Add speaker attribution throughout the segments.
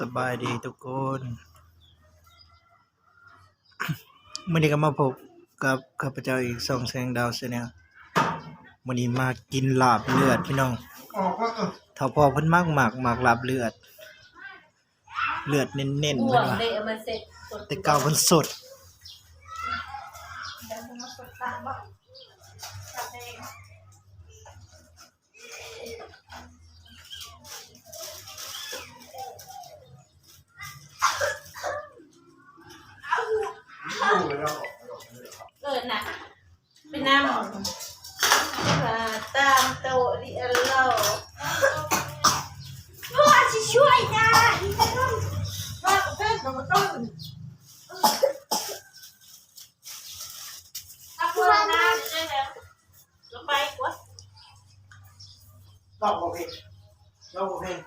Speaker 1: สบายดีทุกคนมื่อนี้ก็มาพบกับข้าพเจ้าอีกสองแสงดาวเสียเนี่ยมื่อนี้มากินลาบเลือดพี่น้องถ้าพอเพิ่นมากมากมากลาบเลือด เลือดเน้นๆ
Speaker 2: ห่ว
Speaker 1: เพิ่น
Speaker 2: ง
Speaker 1: ว่า
Speaker 2: เลยเอามาเสร็จกด
Speaker 1: แต่เก่าเพิ่นสด
Speaker 2: ไปน้ำมาตามโตะดิอัลโลว่าจะช่วยนะอีกคนว่าเพื่อนของต้นถ้าพูดนะได้แล้วลงไปกว่า
Speaker 1: ลองบ่เพลงลองบ่เพลง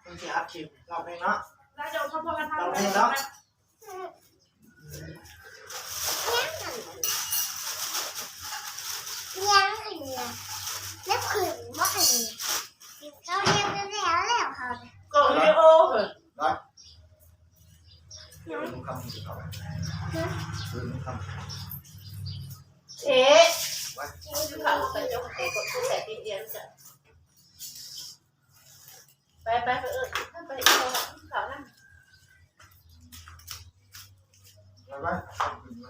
Speaker 1: เพิ่นสิอัดคลิปลองเพลงเนาะ
Speaker 2: เราจะทำพอกันทำ
Speaker 1: ลองเพลงเนาะ
Speaker 3: ยังอันเนี้ยแล้วขืนว่าอันนี้เขาเรียกไปแล้วแล้วเขาเนี่ย
Speaker 2: ก็วิดีโอเหรอ
Speaker 1: ได้เดี๋ยว มึงคำสิเข้าไปเดี๋ยวมึงคำ
Speaker 2: เอ๊ะดูข่าวกันเจ้าของกดผู้แสบเดียวจ้ะไปไปไปเออท่านไปเอาข่านั่น
Speaker 1: ไปไป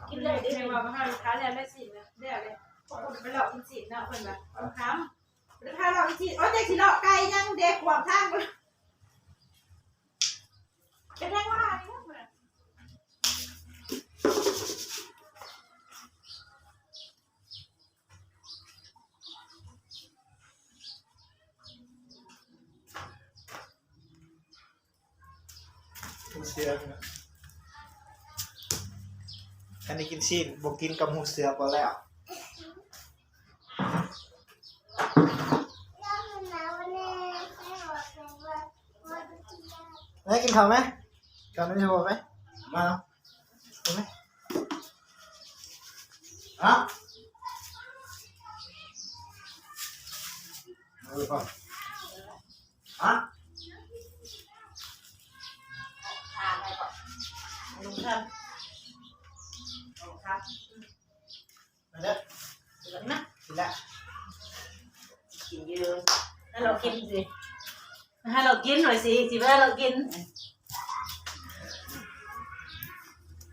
Speaker 2: กินเลยดิ
Speaker 4: เรียกว่ามาห้ลูกค้าเนี่ยไม่สินนะเดี๋ยวเลยคนไปหลอกกินสินนะคนแบบเอาค้ำลูกค้าหลอกกินสินโอ้ยเด็กสิหลอกไก่ยังเด็กขวบทางเลยจะแทงว่าอะไรเนี่ย
Speaker 1: หูเสือนะอันนี้กินซีนบอกกินกับหูเสือพอแล้ว
Speaker 3: แล้วมันมาวันนี้ไม่บอกเลยกินได้
Speaker 1: ไหนกินข้าวไหมข้าวไม่ช่บอกไหมมาเนาไหมฮะเอาไปก่อนฮะ
Speaker 2: ทานไปก่อนลุงครับลุงครับ
Speaker 1: มาเด้อ
Speaker 2: เหลืองนะ
Speaker 1: กินแล้ว
Speaker 2: กินเยอะให้เรากินสิให้เรากินหน่อยสิสิว่าเรากิน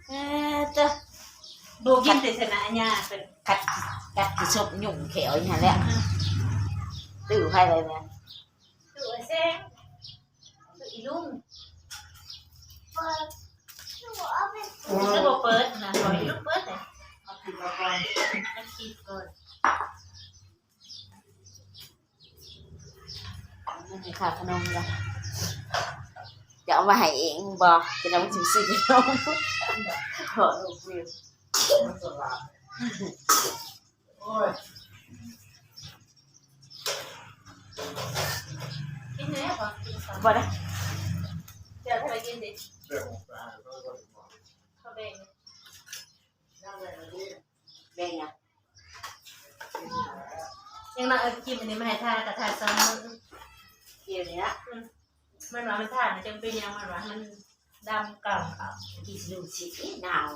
Speaker 2: เออจ้ะดูกินแต่ชนะเนี่ยเป็น
Speaker 5: กัดกัดคือชบหยุ่งเขียวอย่างนั้แหละตื่นใครเลยเนี่ย
Speaker 2: ตัวแซงตัวอีลุง
Speaker 3: เปิดหนูเอาไป
Speaker 2: แล้วก็เปิดนะขออีลุงเปิดเลย
Speaker 1: เอากินมาก่อน
Speaker 2: นักกินก่อน
Speaker 5: มันมีค่าขนมละจะเอามาให้เองบอกจะนำถึงซื้อขนมขอลูกวิว
Speaker 1: มันสลาดโอ้ย
Speaker 2: กินไหนก่อนกินก่อน
Speaker 5: บ่ได้
Speaker 2: เดี๋ยวไปกินดิ
Speaker 1: เรื่
Speaker 2: แบ่ง
Speaker 1: นั่งเลยนะพี่
Speaker 5: แบ่งอะ
Speaker 2: ยังน่าเอากินอันนี้มาให้ทานกับทานซ้ำมือ
Speaker 5: เกี่ยวเนี้ย
Speaker 2: มันว่ามันทานจังเป็นยังมันว่ามันดำกล่ำอะ
Speaker 5: กินดูสิหนาว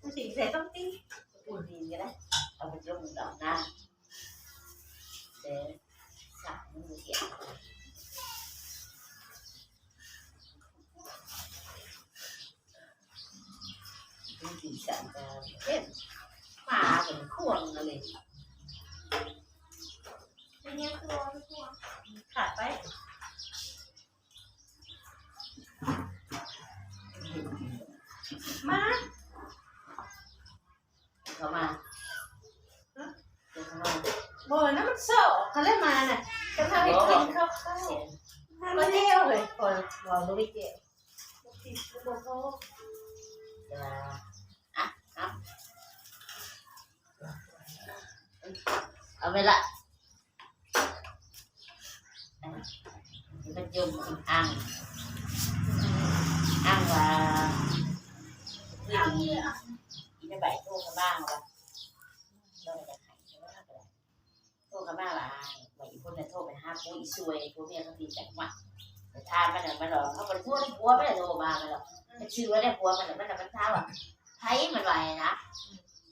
Speaker 2: มันสิ่งใส่ต้องตี
Speaker 5: อุ่นดีก็ได้เอาไปลงดอกหน้าเดี๋ยวสามมือเกี่ยวดูดีสันจะเล่นมาเป็นข่วงอะ ไร
Speaker 3: เป็นยังคือว่าตัว
Speaker 2: ขาดไป มา
Speaker 5: เข้ามาเดินเข้ามา
Speaker 2: บ่อยนะมันโซ่เขาเล่นมาน่ะจะทำให้กินข้าวข้าว
Speaker 5: เสียง
Speaker 2: มาเที่ยวเลยคนรอรู้ไม่เกี่ยวติดบ่พอ
Speaker 5: จะอะครับเอา ไปละมันยมอ่างอ่างว่าคืออีอีจะใบโทรกันบ้างวะเราจะขายใช่ไหมโทรกันบ้างว่าว่าอีคนเนี่ยโทรไปห้าผู้อีซวยผู้เมียเขาตีจังหวะไปทานมันน่ะมันหรอกเขาไปทั่วกผัวไม่ได้โทรมามันหรอกมันชื่อว่าได้ผัวมันน่ะมันน่ะมันท้าว่าไทยมันไหวนะ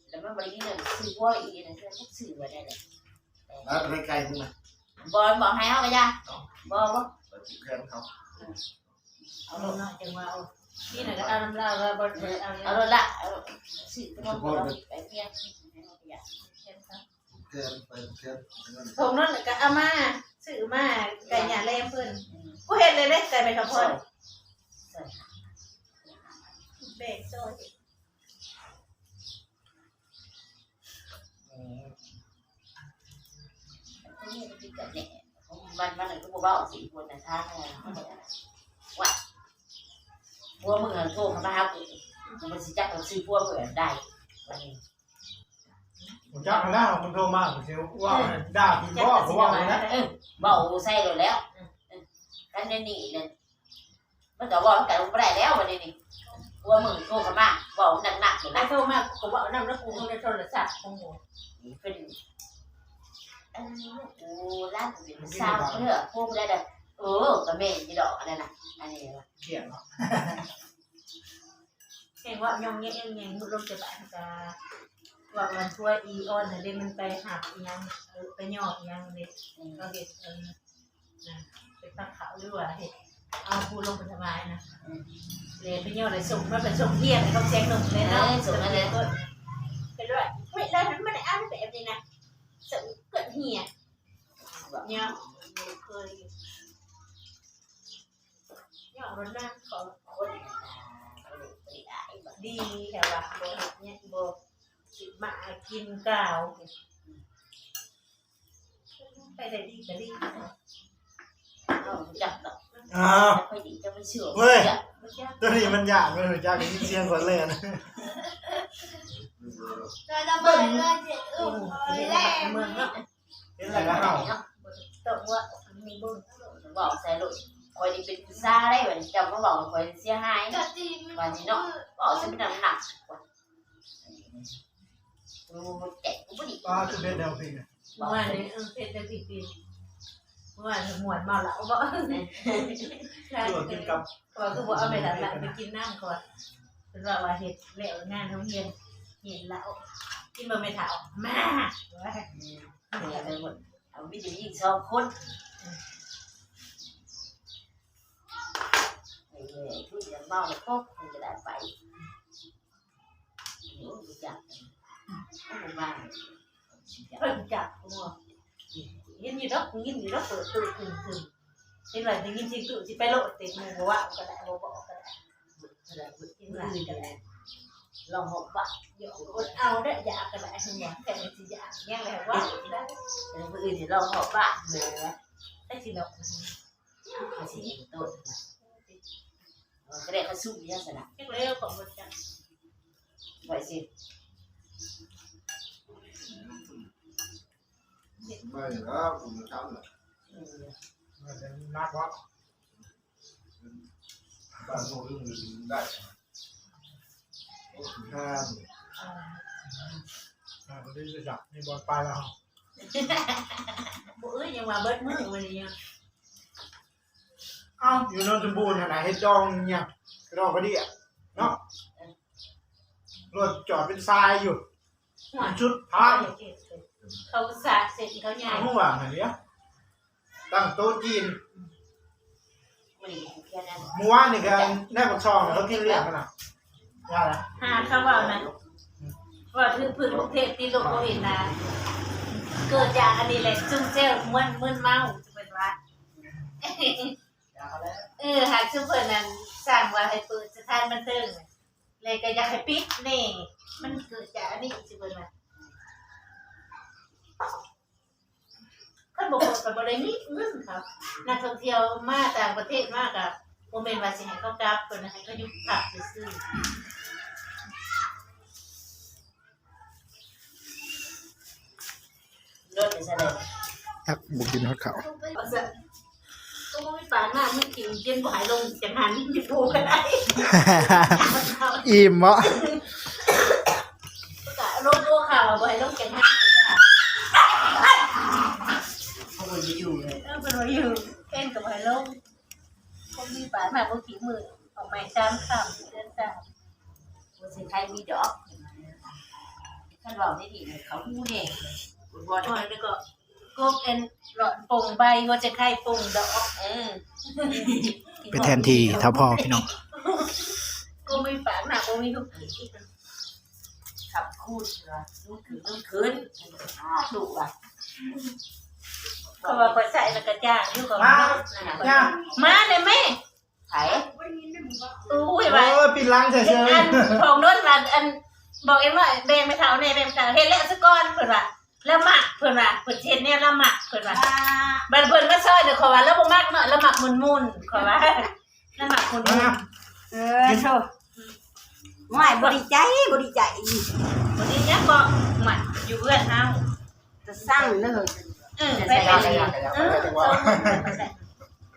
Speaker 5: แล้วมันบริเงินซื้อผัวอีกนะเพื่อนซื้อไว้ได้เลย
Speaker 6: แล้วไปไกลมึงนะ
Speaker 5: บอลบอกให้เขาไปจ้ะบอลว่า
Speaker 6: ไปจิบแขนเขา
Speaker 2: เอาลงหน่อยจังว่าเอานี่น่ะก็เอาน้ำเหล้าก็บ่ได้เอา
Speaker 5: เอา
Speaker 2: เอา
Speaker 5: ละละซื้อขนมไปเพียง
Speaker 2: เช่นครับ
Speaker 6: แขนไปแขนเงิน
Speaker 2: ผมนั่นก็เอามาซื้อมาไก่หยาแลมเพิ่นกูเห็นเลยเด้ไก่ไปกับพ่อเบรกโซ่ กันเนี่ย
Speaker 5: มันมันก็บอกว่าออกสีคนนะท่าว่าพวกมึงโทรเข้ามาหากูมันสิจักเราซื้อพวกเผื่อได้วันนี้
Speaker 1: ผมจักมาแล้วมันโทรมาผมสิว่าด่าพี่พ่อผมว่าเลยนะ
Speaker 5: เออเบาใส่เลยแล้วกันในนี่นี่ยมันก็บอกกันไม่ได้แล้ววันนี้นี่พวกมึงโทรเข้ามาบอกหนักๆเลย
Speaker 2: ไอ้
Speaker 5: นะ
Speaker 2: โทรมากูบอกนำแล้วกูคงได้โทรศัพท์ของหมู
Speaker 5: เป็น เออกูร้านเป็นสาวเพื่อพวกได้แต่เออก็ไม่ยี่ดอกอะไรนะอันนี้ละ
Speaker 1: เขียนเนาะ
Speaker 2: เห็นว่ายองแงงแงงมุดลงจะบานกาว่ามันช่วยอีออนน่ะเด้มันไปหักอีหยังไปหยออีหยังเด้ก็เฮ็ดเออนะเป็นตะขาวหรือว่าเฮ็ดเอาผู้ลงไปสบายนะเลยไปหย่อเลยส่งมาเป็นส่งเที่ยนเขาแจ้งหนุ่มเลยเนาะไปด้วยไม่ได้ไม่ได้อ่านแบบนี้นะ ส่งเกิดเหี่ยเนี่ยเคยย่อรถนั่งขอ
Speaker 5: คน
Speaker 2: เฮ็ดเนี่ยโบสิมากินกาวไปได้ดีก็ดี
Speaker 5: เราจับดอก
Speaker 1: อ้าว
Speaker 5: ค่อยดีจะไม่เชื่อ
Speaker 1: เฮ้ย
Speaker 2: บ่ยาก
Speaker 1: ตัวนี้มันยากมันรู้จักยินเสียงคนเลยนะ
Speaker 3: เราจะเปิดเลยเจ็ด
Speaker 2: โอ้
Speaker 3: อุ้ม
Speaker 2: โห
Speaker 3: เล
Speaker 2: เฮ็
Speaker 3: ย
Speaker 2: ด
Speaker 3: แหละ
Speaker 2: เมืองเนาะ
Speaker 1: เห็นอะไรก็เห่า
Speaker 2: ต้องว่ามีเบิ่ง
Speaker 5: บอกใส่ลุยคอยดีเป็นซาได้แบบจำก็บอกคอยเสียหาย
Speaker 3: กะตีมัน
Speaker 5: บอกจะเป็นน้ำหนักกว่าดูแกะกูไม่ดี
Speaker 1: ป้าคือเบ็ดเดลฟิน
Speaker 2: เมื่อวานนี้เออเฮ็ดได้ปี ๆเมื่อวานหมวนเมาแล้วบ่ใช่
Speaker 1: ตัวกินกับ
Speaker 2: ก็คือบ่เอาไปหลับๆไปกินน้ำก่อนเป็นว่าว่าเฮ็ดแล้วงานโรงเรียนเห็นแล้วกินบ่ไม่เท่ามาว่า
Speaker 5: เนี่ยไปหมดเอาวิธียิงสองคนไอ้เนี่ยทุกอย่างเมาแล้วก็คงจะได้ไปเดี๋ยวรู้จักก็ไม่มา
Speaker 2: เพิ่นจับหัวยินอยู่ดอกยินอยู่ดอกเปิดตู้ขึ้นขึ้นเห็นว่าได้ยินสิตู้สิไปโลดติหมู่บ่ว่าก็ได้บ่บอกก็ได้กินหลายก็ได้
Speaker 5: ลองหกบาท
Speaker 2: เดี๋ยวอดเอาได้อยาก ก็ได้หัวแต่สิอยากแย่แล้วว่าได้
Speaker 5: แต่คนอื่นที่ลองหกบาทเหนื่อย
Speaker 2: ได้สิดอก
Speaker 5: ภาษีต้นก็ได้เขาสู้ยังสนะ
Speaker 2: เฮ็ดแล้วของบ่จัง
Speaker 5: ไปสิ
Speaker 6: ไม่แล้วผมทำเลย
Speaker 1: นักวะ
Speaker 6: บ้านโน้นเรื่องอื่นได้ห้าม
Speaker 2: อ่า
Speaker 1: อ่าคนที่รู้จักนี่บอลปลายแล้ว
Speaker 2: บ่เอ้ยยังว่าเบิดมื้อวันนี้
Speaker 1: เอ้าอยู่โนนสมบูรณ์นะเฮ็ดดองเนี่ยดองก็ดีอะเนาะรถจอดเป็นทรายอยู่
Speaker 2: หัว
Speaker 1: ชุด
Speaker 2: พา
Speaker 1: ผ้า
Speaker 2: เขาสาเสร็จเขาใหญ่
Speaker 1: หัวอะไรเนี้ยตั้งโต๊ะจีน
Speaker 5: ไม่ได้แค่นั้น
Speaker 1: เมื่อวานนี่ก็แน่บักซองเขากินเรียกกันนะว่าละ
Speaker 2: หาคำว่านะว่าถึงพื้นกรุงเทพที่โลกบ่เห็นนะเกิดจากอันนี้แหละซุ่มเซลมึนมึนเมาเป็นว่าเออหากซุปเปอร์นั้นสั่งว่าให้เปิดสถานบันเทิงน่ะเลยก็อยากให้ปิดนี่ มันเกิดจากอันนี้ซุปเปอร์น่ะคันบ่เปิดก็บ่ได้มีเงินครับ นักท่องเที่ยวมาต่างประเทศมากอะบ่แม่นว่าสิให้เขากลับเพิ่นให้เขายู่พักซื่อ
Speaker 5: รถจะแสดง
Speaker 1: ครับบุกินฮอดเขา
Speaker 2: ๆเอาซะก็บ่มีปานหน้ามันกินเย็นบ่ให้ลงจังหันอยู่ปูก็ได้
Speaker 1: อิ่มวะ
Speaker 2: ก็ลงตัวข่าวบ่ให้ลงจังหันก็ได้
Speaker 5: เขาไม่อยู่เลย
Speaker 2: เออเป็นว่าอยู่เอ็นกับไฮลงป่ามาบ่ขี้มือออกหม่สามคำเดือนสาม
Speaker 5: คนสิใครมีดอกท่านบอกได้ดีเขาหูดเด้บ่
Speaker 2: ก่
Speaker 5: ได้
Speaker 2: อนแล้วก็กบเอ็นหลอดปงใบว่าจะไข่ปงดอก
Speaker 5: เออ
Speaker 1: ไปแทนที่เท่าพ่อพี่น้อง
Speaker 2: ก็ไม่ปากหนักก็มีทุกที
Speaker 5: ขับคูดเหรอลูกคืนลูกคืนอ้าดุอะ
Speaker 2: เขาว่าไปใส่แล้วก็จ้างอยู่กับ
Speaker 1: ย่า
Speaker 2: มาเลยแม่
Speaker 5: ไผ่
Speaker 2: อุ้ย
Speaker 1: โอ้
Speaker 2: ว่าย
Speaker 1: ปิดล้างเฉย
Speaker 2: อันของโน้นว่าอันบอกเอ็มว่าแบงไม่เท่าแน่แบงไม่เท่าเฮ็ดแล้วสก้อนเพิ่นว่าแล้วหมักเพิ่นว่าเพิ่นเฮ็ดเนี่ยแล้วหมักเพิ่นว่าบัดเพิ่นมาซอยเด้อขอว่าแล้วบ่มักเนาะแล้วหมักมุนๆขอว่าแล้วหมักมุน
Speaker 1: ๆนะ
Speaker 7: เออโชว์ไม่บริใจบริใจ
Speaker 2: ๆวันนี้เนี่ยก็หมักอยู่เพื่อนเฮา
Speaker 7: จะสร้างเลย
Speaker 2: เออ
Speaker 5: จะ
Speaker 2: ไป
Speaker 5: ใส่
Speaker 2: ไป
Speaker 5: อะไร
Speaker 2: เลย
Speaker 5: อะ
Speaker 2: เออเพ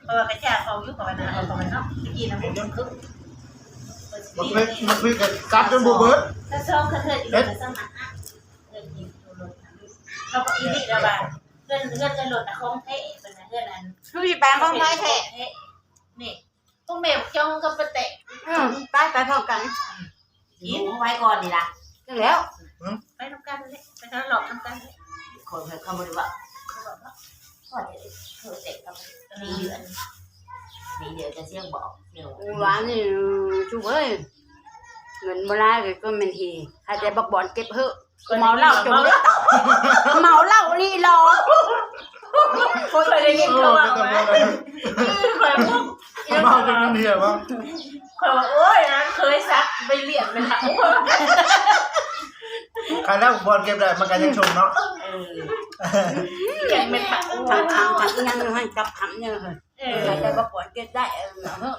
Speaker 2: ราะว่ากระจาเขาอยู่กับนะเอาของมันเนาะเมื่อกี้นะผมยังคึก
Speaker 6: มันคุยมันคุยกันกัดจนบูเบิร์ด
Speaker 2: ถ้าซ้อมก็เคยอีกแล้วสมัครอะเงินอีกโหลดเราก็อีนี่ระบาดเงินเงินจะโหลดนะของเท่เป็นนะเงินอัน
Speaker 7: คือพี่แปลงพ้องไทยแท้
Speaker 2: นี่พวกแมวจ้องก็ไปเตะ
Speaker 7: อืมไปไปพร้อมกัน
Speaker 5: ยิงไว้ก่อนนี่ล่ะ
Speaker 7: จังแล้ว
Speaker 2: ไปทำกันเลยไปทำหลอกทำกันเลย
Speaker 5: คนเขาบ่ได้ว่า ก่อนจะเธอเสร็จก็มีเดือนมีเดือนจะเสี่ยงบอกเสี่ยงบอก
Speaker 7: หวานนี่ชูเอ้ยเงินโบราณก็เป็นทีใครจะบอกบอลเก็บเถอะเมาเหล้าจนเลือดตกเมาเหล้านี่รอ
Speaker 2: เคยได้ยิน
Speaker 6: เอ
Speaker 2: เขา
Speaker 6: อ
Speaker 2: ว่า
Speaker 6: ไม่ต้อง
Speaker 2: ไหม
Speaker 6: เลย
Speaker 2: เคยพวก
Speaker 6: เมาจนนั่นเหี้ยมั้ง
Speaker 2: เคยว่าโอ้ยนะเคยซักไปเรียนไปถาม
Speaker 6: ใครแล้วบอลเก็บได้มันกันยังชมเนาะ
Speaker 5: เออ
Speaker 2: เรียนไปถาม
Speaker 7: ทำทำทำยังให้กับทำเนี่ยเลย
Speaker 2: เอ
Speaker 7: ใคร
Speaker 2: อ
Speaker 7: จะบอกบอลเก็บได้เออเถอะ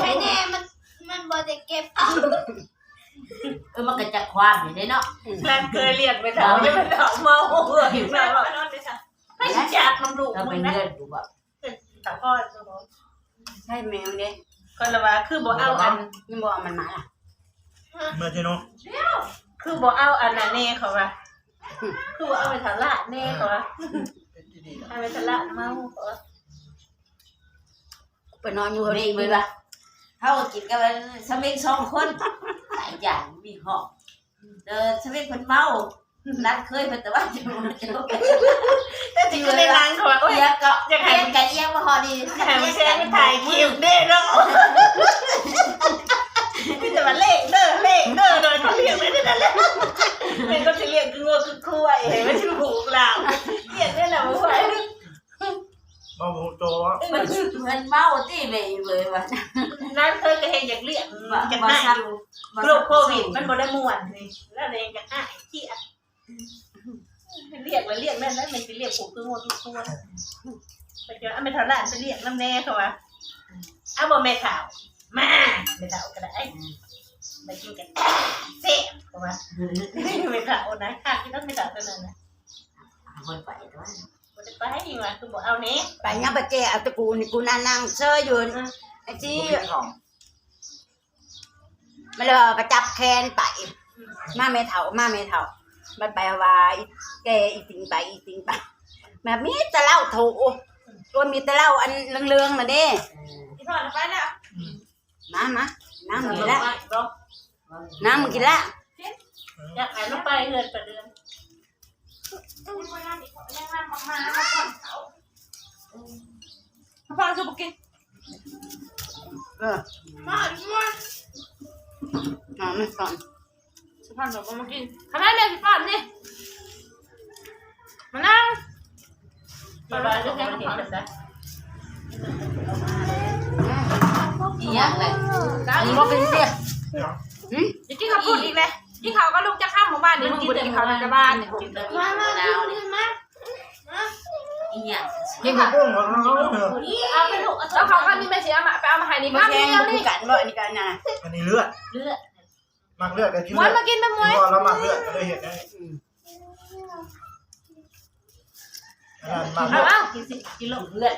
Speaker 3: ใช่แน่มันมันบอจะเก็บ
Speaker 5: เออมันก็จะความอยู่ได้เนาะ
Speaker 2: นั่นเคยเรียนไปถามไม่ไปถามเมาเบื่อหิวแล้วไม่จัดน้ำลูก
Speaker 5: ก็
Speaker 2: มึ
Speaker 5: เป็
Speaker 2: ง
Speaker 5: น
Speaker 2: นะ
Speaker 5: เดือนดูแบบ
Speaker 2: ตาพ่อสมอง
Speaker 7: ใช่แมวเนี่ย
Speaker 2: คนละว่าคือบอกเอาอัน
Speaker 7: ยังบอกมันมาล่ะ
Speaker 1: เมื่อที่น้อง
Speaker 2: คือบอกเอาอันนั้นแน่เขาว่า คือบอกเอาไปทะละแน่เขาว่าเอาไปทะละเมาเขาว่า
Speaker 7: ไปนอนอยู่
Speaker 5: เด็กเลยว่าเขากินกันสมิงสองคนหลายอย่างมีหอกเดินสมิงคนเมานัดเคยแต่ว่าจะมันจะ
Speaker 2: แต่จริงๆในร้านเขาว่าโอ้ย
Speaker 5: เอียก็เอียกันเอียมาหอดี
Speaker 2: แถมแซงไปถ่ายคลิปเด้เนาะพี่ แต่ว่าเลขเด้อเลขเด้อโดยเขาเรียกไม่ได้นั่นแหละเป็นก็จะเรียกคืองัวคือคุ้ยเห็นไหมที่หูกเราเรียกได้แหละว่า
Speaker 6: มาโมโตวะ
Speaker 5: มันมันเมาที่ไปเลยว่า
Speaker 2: นั่นเคยก็เห็นอยากเรียกจะ
Speaker 5: มา
Speaker 2: ให้
Speaker 5: ซับ
Speaker 2: อยู่โรคโควิดมันบ่ได้ม่วนนี่แล้วเองจะให้ที่อะเรียกแล้วเรียกนั่นแล้วมันจะเรียกผมคืองัวคือคุ้ยไปเจออาไม่ท่าไหร่ไปเรียกน้ำแน่เขาว่าเอาบ่แม่ข่าวมาแม่ขาวก็ได้ มากินกันเซ่บเขาว่าไม่ขาวนะค่ะที่ต้องไม่ขาวเท่านั้นนะ
Speaker 5: คนไปด้วย
Speaker 2: บ่ได้ไปนี่ว่าคือบ่เอาเนี้
Speaker 7: ไปยังไปเจ้าตะกูนี่กูนั่งนั่งเชยอยู่ไอ้ที่มันเลยไปจับแคนไปมาเมเถามาเมเถามันไปว่าอีแกอีติงไปอีติงไปแบบมีแต่เล้าถูตัวมีแต่เล้าอันเรืองๆมาเด้
Speaker 2: ที่พ่อไปแล้ว
Speaker 7: มามา น้ำมึงกิน
Speaker 2: แล้
Speaker 7: ละ
Speaker 2: ว
Speaker 7: น้ำมึงกินละ
Speaker 2: อยากหายลงไปเดือนต่อเดือน
Speaker 4: พ่อคือบุกิน
Speaker 7: เออมาไม่ก่อน
Speaker 4: สุพรรณบอกว่ามากินทำไมแม่สิป้อนนี่มานั่ง
Speaker 2: ไปบ้านเรื่องนี้เห็นกั นี่
Speaker 5: ย่างเลย
Speaker 7: มึงบอกเป็นเสีย
Speaker 4: อย่ากินข้าวปุ้นอีกเลยกินข้าวก็ลูกจะข้ามหมู่บ้านนี่มึงบุกินข้าวในบ้านนี่
Speaker 5: กินมะนาวนี่อีกอย่าง
Speaker 6: นี่คือกุ้งของเราเอะ
Speaker 2: เอาไปถูก
Speaker 4: แล้วเขาก็นี่แม่เสียมาไปเอามาให้นี่
Speaker 7: มาแท
Speaker 4: เดี
Speaker 7: ง
Speaker 4: ยว
Speaker 7: มึ
Speaker 4: นี่
Speaker 7: กันบ่นนี้กันนะ
Speaker 6: อันนี้เลือด
Speaker 2: เลือด
Speaker 6: มักเลือดกันกิน
Speaker 4: มว
Speaker 6: เลื
Speaker 4: ย
Speaker 6: อด
Speaker 4: มากินแม่มวย
Speaker 6: แล้วมักเลือดก็เลยเห็นได้เอา
Speaker 4: เอา
Speaker 2: กินสิกินลง
Speaker 5: เพื่อน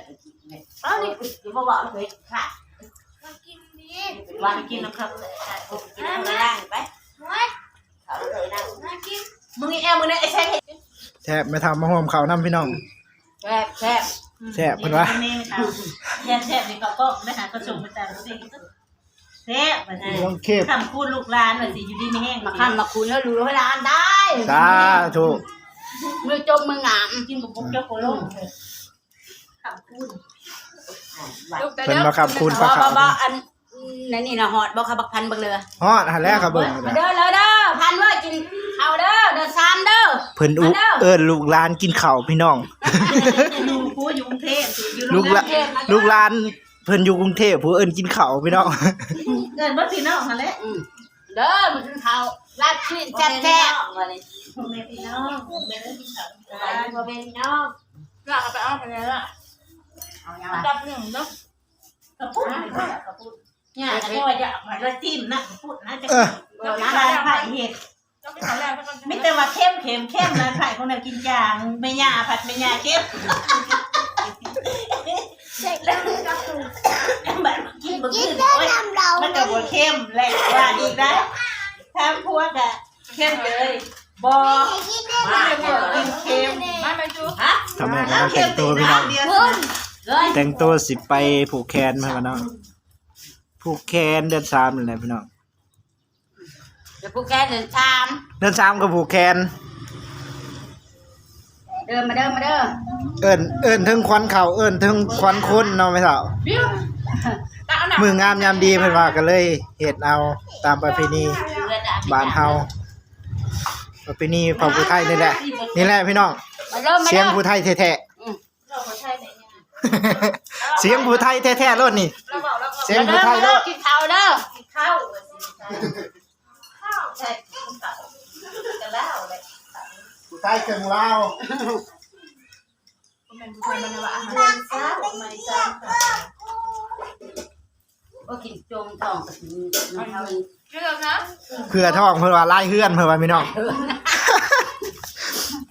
Speaker 4: เอานี่
Speaker 5: กินบ่บอกเลยค่ะ
Speaker 3: มากินดี
Speaker 5: เป็น
Speaker 2: วั
Speaker 5: วันน
Speaker 2: กิ
Speaker 5: กิ
Speaker 2: น
Speaker 5: น
Speaker 2: นะครับ
Speaker 5: กินอะไรได้ไป
Speaker 3: เฮ้ย
Speaker 5: เขาเลยนั่ง
Speaker 3: มากิน
Speaker 2: มึงแอมมึงเนี่ยไอ้แซ่
Speaker 1: แทบไม่ทำมาห่วมเขาวน้ำพี่น้อง
Speaker 7: แซ่บแซ่บ
Speaker 1: แซ่บเพิ่นว่า
Speaker 2: เมนค่ะแย่แซ่บนี่ก็ก็นะฮะก็ส่งมาจากเด็กแซ่บมาได้
Speaker 1: ลองเก็บ
Speaker 2: คำคูณลูกหลานว่าสิอยู่ดีไม่แห้ง
Speaker 7: มาข้ามมาคุณแล้วรู้เวลาอันได้
Speaker 1: สาธุ
Speaker 7: มือจมมืองาม
Speaker 2: กินบุกเจ้าโคโลคำคูณ
Speaker 1: เพิ่นมาขับคุณ
Speaker 7: บ่
Speaker 1: ปลาขาว
Speaker 7: บ่บ่อันนั่นนี่นะฮอดบ่ค่ะบักพันบักเรือ
Speaker 1: ฮอดหันแล้วครับเบิ่ง
Speaker 7: มาเด้อเลยเด้อพันเว้ยกินข้าวเด้อเด้อซามเด้อ
Speaker 1: เพิ่นอุ
Speaker 7: มาเด้อ
Speaker 1: เอิ้นลูกหลานกินข้าวพี่น้อง
Speaker 2: อยู่กูอยู่กรุงเทพอยู่
Speaker 1: ลูกหลานลูกหลานเพิ่นอยู่กรุงเทพผู้เอิ้นกินข้าวพี่น้อง
Speaker 2: เกินบ่พี่น้องหั่นแหละ
Speaker 7: อืมเด้อมากินข้าวราดชิ้นแซ่บ
Speaker 2: แม่พี่น้องแม่พี่น้อง
Speaker 5: ไปบ่เป็นน้อง
Speaker 4: ลากไปเอาไปเลยละ
Speaker 7: ๆ เอาอย่างไร
Speaker 4: จับหนึ่งเนาะ
Speaker 2: กระปุกกระปุกเนี่ยก็ว่าอยากมาละจิ้มนะกระปุกนะจะ
Speaker 1: เออ
Speaker 2: เออร้านไผ่เห็ด
Speaker 4: จับไปขอแรกก็ต้อง
Speaker 2: ไม่แต่ว่าเข้มเข้มเข้มร้านไผ่ของเรากินจางไม่ยาผัดไม่ยาเข้ม
Speaker 3: เสร็จแล้วก็คือ
Speaker 2: แบบกินบะ
Speaker 3: กิ
Speaker 2: ขึ้
Speaker 3: น
Speaker 2: น
Speaker 3: ได้
Speaker 2: โอ้ย
Speaker 3: น้ำเรา
Speaker 2: มันก็บ่เข้มแหละว่าอีกนะถ้าพวกอะเข้มเลยบอ
Speaker 3: กินได้
Speaker 2: มากินเค็ม
Speaker 4: ไม่ไปจู
Speaker 7: ฮะ
Speaker 1: ทำไมก็แต่งตัวพี่น้อง
Speaker 2: เดียว
Speaker 7: เลย
Speaker 1: แต่งตัวสิไปผูกแขนมาพี่น้องผูกแขนเดือนสามนี่แหละพี่น้อง
Speaker 7: เดี๋ยวพวกแกเดินชาม
Speaker 1: เดือนสามก็ผูกแขน
Speaker 7: เดินมาเดินมาเด้อ
Speaker 1: เอิ้นเอิ้นถึงควันเข่าเอิ้นถึงควันคนเนาะไม่เท่า
Speaker 4: บิ้วตาเอาหนัก
Speaker 1: มืองามยามดีเพิ่นว่าก็เลยเฮ็ดเอาตามประเพณีบ้านเฮาประเพณีเผ่าผู้ไทยนี่แหละนี่แหละพี่น้อง
Speaker 7: มาเดินมา
Speaker 1: เสีย
Speaker 7: เด้
Speaker 1: ง
Speaker 7: อ
Speaker 1: ผู้ไทยแท้
Speaker 2: เราก็ใช่ไหม เนี่ย
Speaker 1: ๆเสียงผู้ไทยแท้ๆรถนี่
Speaker 4: เราบอกเราบอก
Speaker 1: เสียง
Speaker 7: มา
Speaker 1: ผู้
Speaker 7: เดิน
Speaker 1: ไท
Speaker 7: มาย
Speaker 1: ร
Speaker 7: เด้อ
Speaker 1: ถ
Speaker 7: กินข้าวเด้อ
Speaker 2: ข้าวข้าวใช่ข้าวกันแล้วเลย
Speaker 6: ผู้ไทยเกิงลาว
Speaker 4: เป็นผู้ชายมันว่าอาหาร
Speaker 2: เดือนสามไม่จำ
Speaker 7: ก็กินจงท้องกับกินน้ำเท่านี้
Speaker 4: เลือกนะ
Speaker 1: เพื่อท้องเพิ่นว่าลายเฮือนเพิ่นว่าพี่น้อง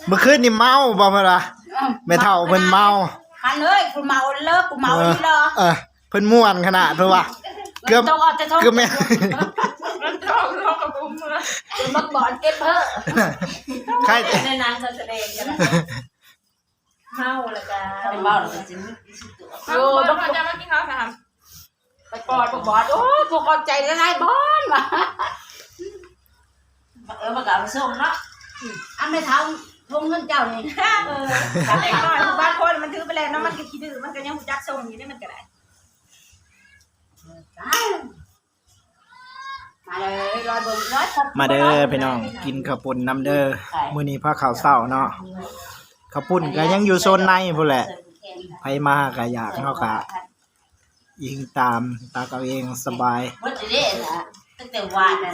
Speaker 1: เมื่อคืนนี่เมาบ่เพิ่นว่าแม่เฒ่าเพิ่นเมา
Speaker 7: พันเอ้ยกูเมาเลิกกูเมาดีเหรอ
Speaker 1: เออเพิ่นม่วนขนาดเพิ่นว่าเกือบ
Speaker 7: ต้องออกจะท้อง
Speaker 1: เกือบแม่
Speaker 4: มันชอบชอบกับผมเลย
Speaker 7: บักบอลเก็บเพ้อ
Speaker 1: ใคร
Speaker 2: ในนางแสดงกันเมาแล้วกัน
Speaker 5: เป็นเบ้าหรือเป็นจิ้ม
Speaker 4: โอ้ต้องจะมากินข้าวสาม
Speaker 7: ไปกอดบักบอลโอ้ยกูกอดใจละลายบอลว่ะ
Speaker 5: เออมากับส่งเนาะ
Speaker 7: อันไม่ทำ ทวงเงินเจ้านี่
Speaker 4: เออเด็กน้อยบางคนมันถือไปแล้วเนาะมันก็คิดดื้อมันก็ยังหูจักส่งอยู่นี่มันก็ได้
Speaker 7: มาเลยร้อยเบิ่งร้อยครบ
Speaker 1: มาเด้อพี่น้องกินข้าวปุ้นน้ำเด้อมื้อนี้พาข้าวเช้าเนาะข้าวปุ้นก็ยังอยู่โซนในพุ่นแหละไผมาก็อยากเฮาก็ยิงตามตาเอาเองสบาย
Speaker 5: ว่าจะได้นะ ตั้งแต่วานนะ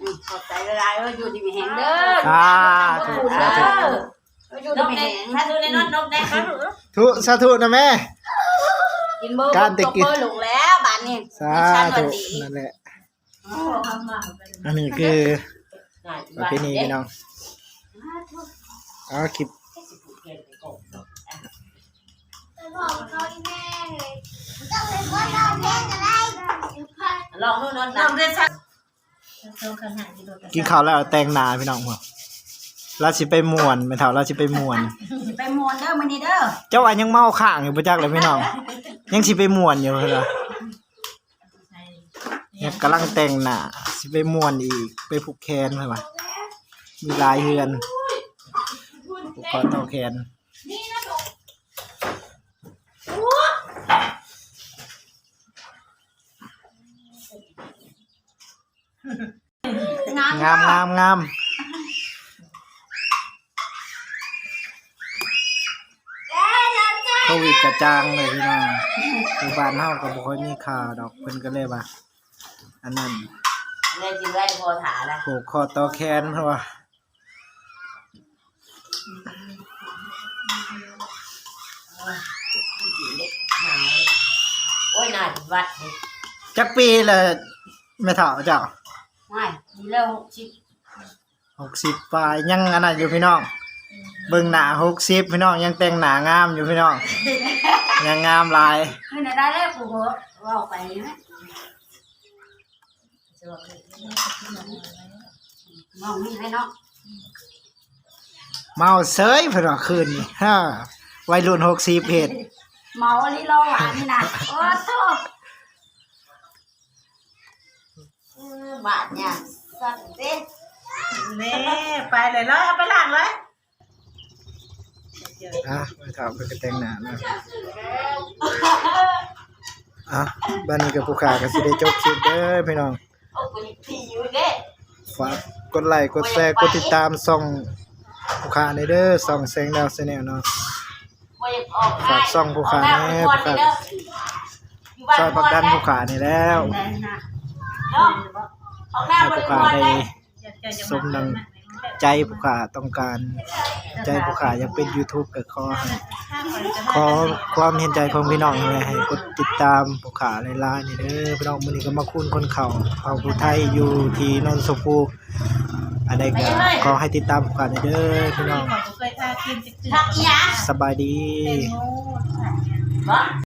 Speaker 7: อืมขอบใจละลายว่าอยู่ดีมีแหงเด้อ
Speaker 1: สาธุ
Speaker 7: ขอบคุณ
Speaker 1: สา
Speaker 7: เด้
Speaker 1: ธุ
Speaker 7: อว่าอยู่
Speaker 5: น
Speaker 7: ดี
Speaker 5: ก
Speaker 7: มี
Speaker 5: แด
Speaker 7: แห
Speaker 5: ง
Speaker 7: ง
Speaker 5: ถ้าดูในนกนกแดง
Speaker 1: ทุสาธุนะแม่
Speaker 7: กินเบอร์
Speaker 1: การติด
Speaker 7: ตก
Speaker 1: กิน
Speaker 7: เบอร์หลงแล้วบาดนี้
Speaker 1: สาธุนั่นแหละ
Speaker 2: ทำมา
Speaker 1: อันนี้คือประเพณีพี่น้องเอาคลิป
Speaker 3: ไปบอกเขาอีแม่เลยต้องเป็นคนเราเล่นอะไร
Speaker 5: ลองนู่นน
Speaker 2: น้
Speaker 5: นั่
Speaker 2: องงเรียนสักต้องขันหันกิโลกัน
Speaker 1: กินข้าวแล้วแต่งหน้าพี่น้องพ่อเราสิไปม่วนแม่เฒ่าเราสิไปม่วน
Speaker 7: ไปมวนเด้อมื้อนี้เด้อ
Speaker 1: เจ้าอันยังเมาข้างอยู่บ่จักเลยพี่น้อง ยังสิไปม่วนอยู่เพิ่นว่ายังกำลังแต่งหน้าสิไปม่วนอีกไปผูกแขนเพิ่นว่ามีหลายเฮือนผูกคอต่อแขน
Speaker 7: งาม
Speaker 1: งามงามงามโควิดกระจางเลยพี่น้องคือบ้านเฮาก็บ่ค่อยมีข่าวดอกเพิ่นก็เลยว่าอันนั้น
Speaker 5: เลยจิ้มไว้พอถาละ
Speaker 1: ผูกคอต่อแขนเพราะว่า
Speaker 5: โอ้ยน่าวัด
Speaker 1: จักปีเลยแม่เฒ่าเจ้า
Speaker 7: ไม่มีเรื่อง60
Speaker 1: หกสิบปลายยังอันนั้นอยู่พี่น้อง เบิ่งหน้าหกสิบพี่น้องยังแต่งหน้างามอยู่พี่น้อง ยังงามหลาย
Speaker 7: คือน่ะได้แล้วกูก็เว้าไปนะมองนี่ให้เนาะ
Speaker 1: เมาเสยเพิ่นว่าคืนนี้ฮ่าวัยรุ่นหกสิบเฮ็ด
Speaker 7: เมาลิโลหวานนี่นะโอ้โธ่
Speaker 5: เออ บาดเนี่ยสั่นเด้
Speaker 2: เน่ไปเลยเลยเอาไปล้างเลย
Speaker 1: อะไม่ถามไปก็แต่งหน้านะอะบ้านนี้กับผู้ขาก็สิได้จบคลิปเด้อพี่น้อง
Speaker 5: เอาไปพี่อยู่เด้
Speaker 1: ฝากกดไลค์กดแชร์กดติดตามส่องผู้ขาในเด้อส่องแสงดาวแนลเนาะ
Speaker 5: บ่อยากออก
Speaker 1: ฝากซ่องผู้ขาแน่ผู้ขาช่วยผลักดันผู้ขานี่แล้ว
Speaker 2: ไให้
Speaker 5: บ่
Speaker 1: ผู้
Speaker 5: ได้
Speaker 1: ขา
Speaker 5: ม่วน
Speaker 1: ได้
Speaker 5: ได้
Speaker 1: สมดังใจผู้ขาต้องการ ใจผู้ขาอยากเป็น YouTube ก็ขอให้ขอความเห็นใจของพี่น้องเลยให้กดติดตามผู้ขาในไลน์นี่เด้อพี่น้องมื้อนี้ก็มาคุ้นคนเขาเผ่าผู้ไทยอยู่ที่นนทสภูอันใดก็ขอให้ติดตามผู้ขานี่เด้อพี่น้อง
Speaker 2: ของเคยทาครีมจะขึ้น
Speaker 5: ทักอีหยัง
Speaker 1: สบายดี
Speaker 2: แตงโม
Speaker 5: บ่